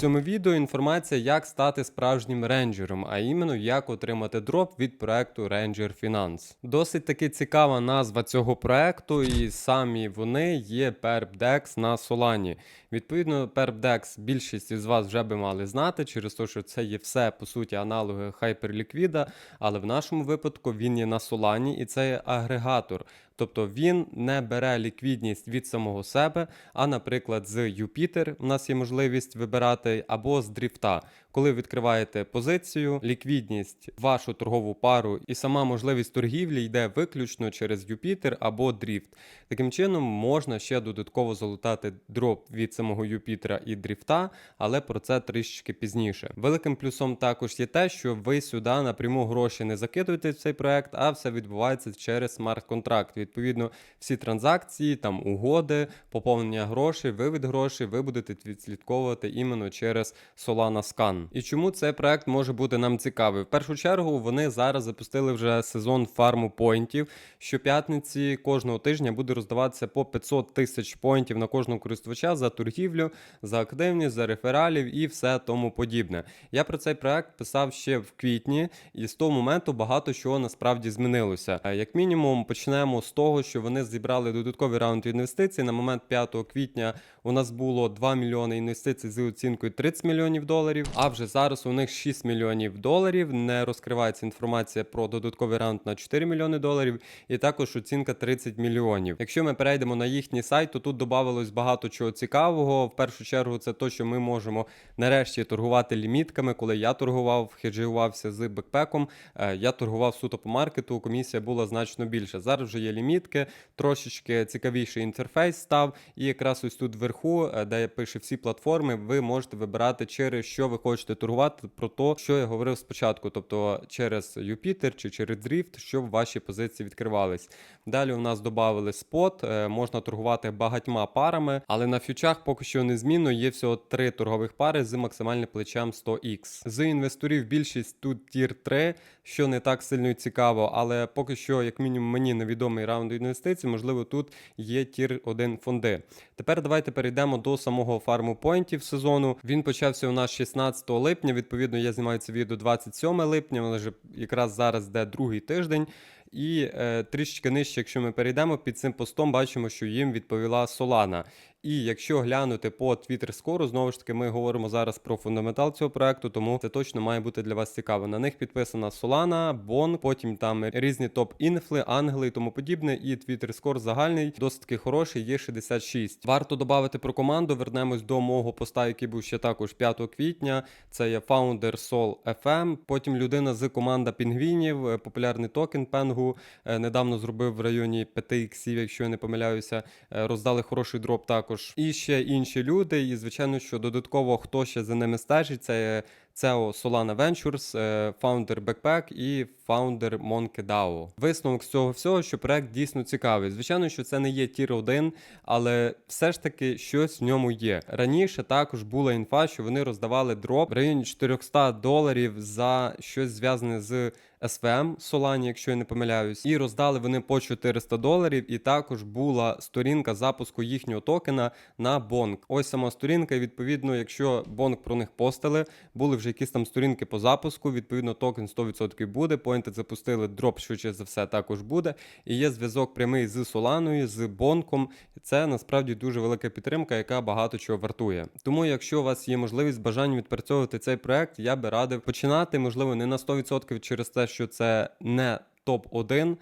цьому відео інформація, як стати справжнім рейнджером, а іменно як отримати дроп від проекту Ranger Finance. Досить таки цікава назва цього проекту, і самі вони є PerpDex на Solana. Відповідно, PerpDex більшість із вас вже би мали знати, через те, що це є все по суті аналоги Hyperliquid, але в нашому випадку він є на Solana і це є агрегатор. Тобто він не бере ліквідність від самого себе, а, наприклад, з Юпітер у нас є можливість вибирати або з дріфта. Коли відкриваєте позицію, ліквідність вашу торгову пару і сама можливість торгівлі йде виключно через Jupiter або дріфт. Таким чином можна ще додатково залутати дроп від самого Юпітера і дріфта, але про це трішечки пізніше. Великим плюсом також є те, що ви сюди напряму гроші не закидуєте в цей проект, а все відбувається через смарт-контракт. Відповідно, всі транзакції, там угоди, поповнення грошей, вивід грошей, ви будете відслідковувати іменно через Solana Scan. І чому цей проект може бути нам цікавий? В першу чергу вони зараз запустили вже сезон фарму поінтів. Щоп'ятниці кожного тижня буде роздаватися по 500 тисяч поінтів на кожного користувача за торгівлю, за активність, за рефералів і все тому подібне. Я про цей проект писав ще в квітні, і з того моменту багато чого насправді змінилося. Е, Як мінімум, почнемо з того, що вони зібрали додатковий раунд інвестицій. На момент 5 квітня у нас було 2 мільйони інвестицій з оцінкою 30 мільйонів доларів. А вже зараз у них 6 мільйонів доларів. Не розкривається інформація про додатковий раунд на 4 мільйони доларів, і також оцінка 30 мільйонів. Якщо ми перейдемо на їхній сайт, то тут додавалось багато чого цікавого. В першу чергу, це те, що ми можемо нарешті торгувати лімітками. Коли я торгував, хеджувався з бекпеком, е, я торгував суто по маркету. Комісія була значно більша. Зараз вже є лімітки, трошечки цікавіший інтерфейс став. І якраз ось тут вверху, е, де пише всі платформи, ви можете вибирати через що ви хочете торгувати про те, що я говорив спочатку, тобто через Юпітер чи через дріфт, щоб ваші позиції відкривались. Далі у нас додали спот, е, можна торгувати багатьма парами, але на фьючах поки що незмінно є всього три торгових пари з максимальним плечем 100х. З інвесторів більшість тут тір 3, що не так сильно і цікаво, але поки що, як мінімум, мені невідомий раунд інвестицій, можливо, тут є тір 1 фонди. Тепер давайте перейдемо до самого фарму поінтів сезону. Він почався у нас 16 липня. Відповідно, я знімаю це відео 27 липня, але вже якраз зараз де другий тиждень. І е, трішечки нижче, якщо ми перейдемо під цим постом, бачимо, що їм відповіла Solana. І якщо глянути по Twitter скору, знову ж таки, ми говоримо зараз про фундаментал цього проекту, тому це точно має бути для вас цікаво. На них підписана Solana, Bon, потім там різні топ-інфли, англи і тому подібне. І Twitter скор загальний досить таки хороший, є 66. Варто додати про команду. Вернемось до мого поста, який був ще також 5 квітня. Це є фаундер Sol FM. Потім людина з команда пінгвінів, е, популярний токен Пенгу. Е, Недавно зробив в районі 5 іксів, якщо я не помиляюся. Е, Роздали хороший дроп також. І ще інші люди. І звичайно, що додатково хто ще за ними стежить, це є CEO Solana Ventures, е, фаундер Backpack і фаундер MonkeyDAO. Висновок з цього всього, що проект дійсно цікавий. Звичайно, що це не є тір 1, але все ж таки щось в ньому є. Раніше також була інфа, що вони роздавали дроп в районі 400 доларів за щось зв'язане з SVM Solana, якщо я не помиляюсь, і роздали вони по 400 доларів. І також була сторінка запуску їхнього токена на Bonk. Ось сама сторінка. І відповідно, якщо Bonk про них постили, були вже якісь там сторінки по запуску. Відповідно, токен 100% буде. Pointed запустили дроп, швидше за все, також буде. І є зв'язок прямий з Соланою, з Бонком. Це насправді дуже велика підтримка, яка багато чого вартує. Тому, якщо у вас є можливість бажання відпрацьовувати цей проект, я би радив починати, можливо, не на 100% через те, що це не топ 1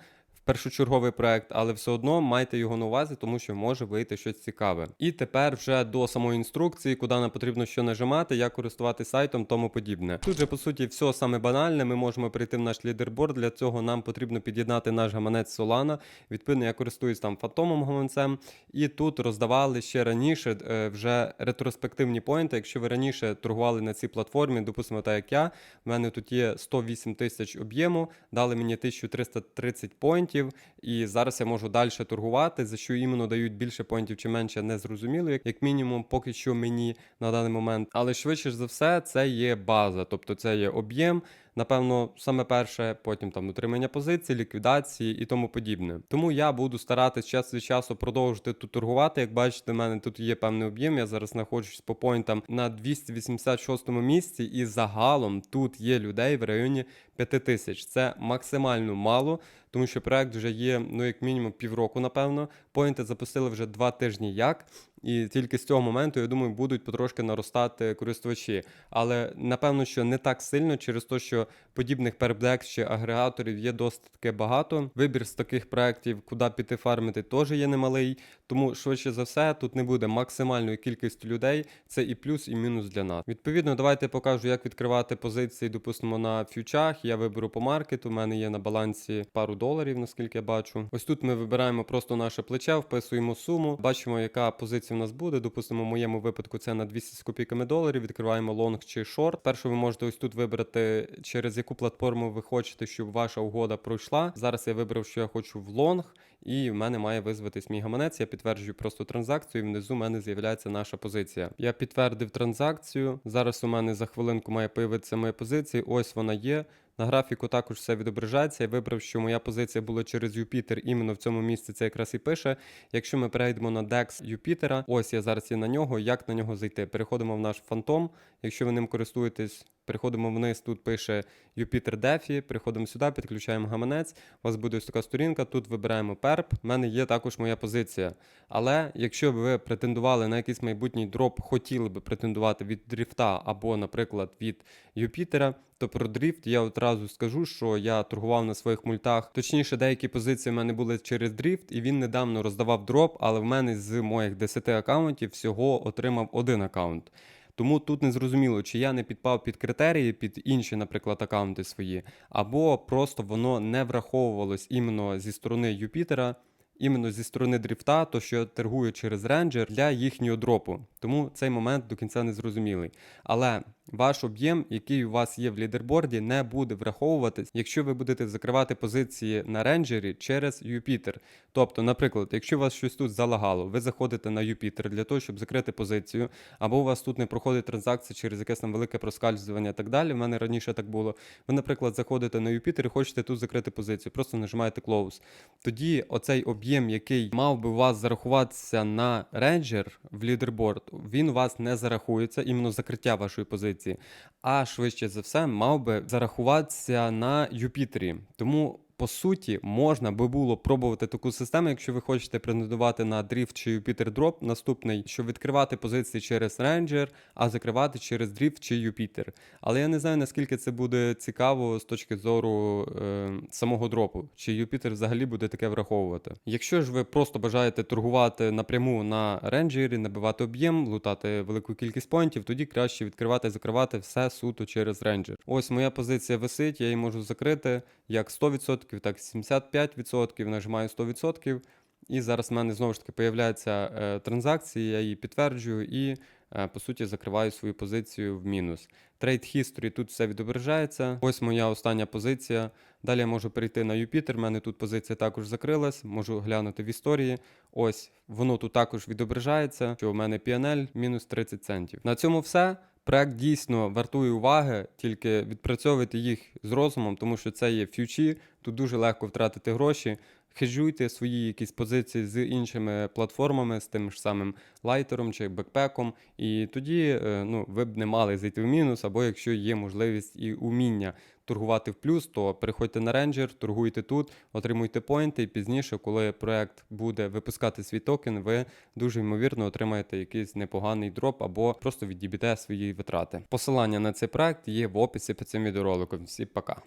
першочерговий проект, але все одно майте його на увазі, тому що може вийти щось цікаве. І тепер вже до самої інструкції, куди нам потрібно що нажимати, як користуватися сайтом, тому подібне. Тут же по суті все саме банальне. Ми можемо прийти в наш лідерборд. Для цього нам потрібно під'єднати наш гаманець Solana. Відповідно, я користуюсь там фантомом гаманцем. І тут роздавали ще раніше е, вже ретроспективні поінти. Якщо ви раніше торгували на цій платформі, допустимо, так як я, в мене тут є 108 тисяч об'єму, дали мені 1330 поінтів, і зараз я можу далі торгувати. За що іменно дають більше поінтів чи менше, не зрозуміло, як мінімум, поки що мені на даний момент. Але швидше за все, це є база, тобто це є об'єм. Напевно, саме перше, потім там утримання позицій, ліквідації і тому подібне. Тому я буду старатись час від часу продовжити тут торгувати. Як бачите, в мене тут є певний об'єм. Я зараз знаходжусь по поінтам на 286 місці, і загалом тут є людей в районі 5 тисяч. Це максимально мало, тому що проект вже є ну як мінімум півроку, напевно. Поінти запустили вже два тижні як. І тільки з цього моменту, я думаю, будуть потрошки наростати користувачі. Але напевно, що не так сильно через те, що подібних перплекс чи агрегаторів є досить таки багато. Вибір з таких проєктів, куди піти фармити, теж є немалий. Тому швидше за все тут не буде максимальної кількості людей. Це і плюс, і мінус для нас. Відповідно, давайте покажу, як відкривати позиції, допустимо, на фьючах. Я виберу по маркету. У мене є на балансі пару доларів, наскільки я бачу. Ось тут ми вибираємо просто наше плече, вписуємо суму, бачимо, яка позиція в нас буде. Допустимо, в моєму випадку це на 200 з копійками доларів. Відкриваємо лонг чи шорт. Перше, ви можете ось тут вибрати, через яку платформу ви хочете, щоб ваша угода пройшла. Зараз я вибрав, що я хочу в лонг. І в мене має визватись мій гаманець. Я підтверджую просто транзакцію. і Внизу в мене з'являється наша позиція. Я підтвердив транзакцію. Зараз у мене за хвилинку має появитися моя позиція. Ось вона є. На графіку також все відображається. Я вибрав, що моя позиція була через Юпітер. Іменно в цьому місці це якраз і пише. Якщо ми перейдемо на DEX Юпітера, ось я зараз є на нього. Як на нього зайти? Переходимо в наш фантом. Якщо ви ним користуєтесь, переходимо вниз. Тут пише Юпітер Дефі. Переходимо сюди, підключаємо гаманець. У вас буде ось така сторінка. Тут вибираємо перп. У мене є також моя позиція. Але якщо ви претендували на якийсь майбутній дроп, хотіли би претендувати від дріфта або, наприклад, від Юпітера, то про дріфт я одразу скажу, що я торгував на своїх мультах. Точніше, деякі позиції в мене були через дріфт, і він недавно роздавав дроп, але в мене з моїх 10 аккаунтів всього отримав один аккаунт. Тому тут не зрозуміло, чи я не підпав під критерії, під інші, наприклад, аккаунти свої, або просто воно не враховувалось іменно зі сторони Юпітера, іменно зі сторони дріфта, то що я торгую через ренджер для їхнього дропу. Тому цей момент до кінця не зрозумілий. Але ваш об'єм, який у вас є в лідерборді, не буде враховуватись, якщо ви будете закривати позиції на ренджері через Юпітер. Тобто, наприклад, якщо у вас щось тут залагало, ви заходите на Юпітер для того, щоб закрити позицію, або у вас тут не проходить транзакція через якесь там велике проскальзування і так далі. В мене раніше так було. Ви, наприклад, заходите на Юпітер і хочете тут закрити позицію, просто нажимаєте Close. Тоді оцей об'єм, який мав би у вас зарахуватися на ренджер в лідерборд, він у вас не зарахується, іменно закриття вашої позиції, а швидше за все мав би зарахуватися на Юпітері. Тому. По суті, можна би було пробувати таку систему, якщо ви хочете претендувати на дріфт чи Юпітер дроп наступний, щоб відкривати позиції через рейнджер, а закривати через дріфт чи Юпітер. Але я не знаю, наскільки це буде цікаво з точки зору е, самого дропу, чи Юпітер взагалі буде таке враховувати. Якщо ж ви просто бажаєте торгувати напряму на рейнджері, набивати об'єм, лутати велику кількість поінтів, тоді краще відкривати і закривати все суто через рейнджер. Ось моя позиція висить, я її можу закрити як 100%, так 75%, нажимаю 100%. І зараз в мене знову ж таки появляється е, транзакції, я її підтверджую і е, по суті закриваю свою позицію в мінус. Trade History тут все відображається. Ось моя остання позиція. Далі я можу перейти на Юпітер. У мене тут позиція також закрилась. Можу глянути в історії. Ось воно тут також відображається. Що у мене PNL мінус 30 центів. На цьому все. Проект дійсно вартує уваги, тільки відпрацьовуйте їх з розумом, тому що це є фьючі, тут дуже легко втратити гроші. Хеджуйте свої якісь позиції з іншими платформами, з тим ж самим лайтером чи бекпеком, і тоді е, ну, ви б не мали зайти в мінус, або якщо є можливість і уміння торгувати в плюс, то переходьте на ренджер, торгуйте тут, отримуйте поінти, і пізніше, коли проект буде випускати свій токен, ви дуже ймовірно отримаєте якийсь непоганий дроп або просто відіб'єте свої витрати. Посилання на цей проект є в описі під цим відеороликом. Всі пока.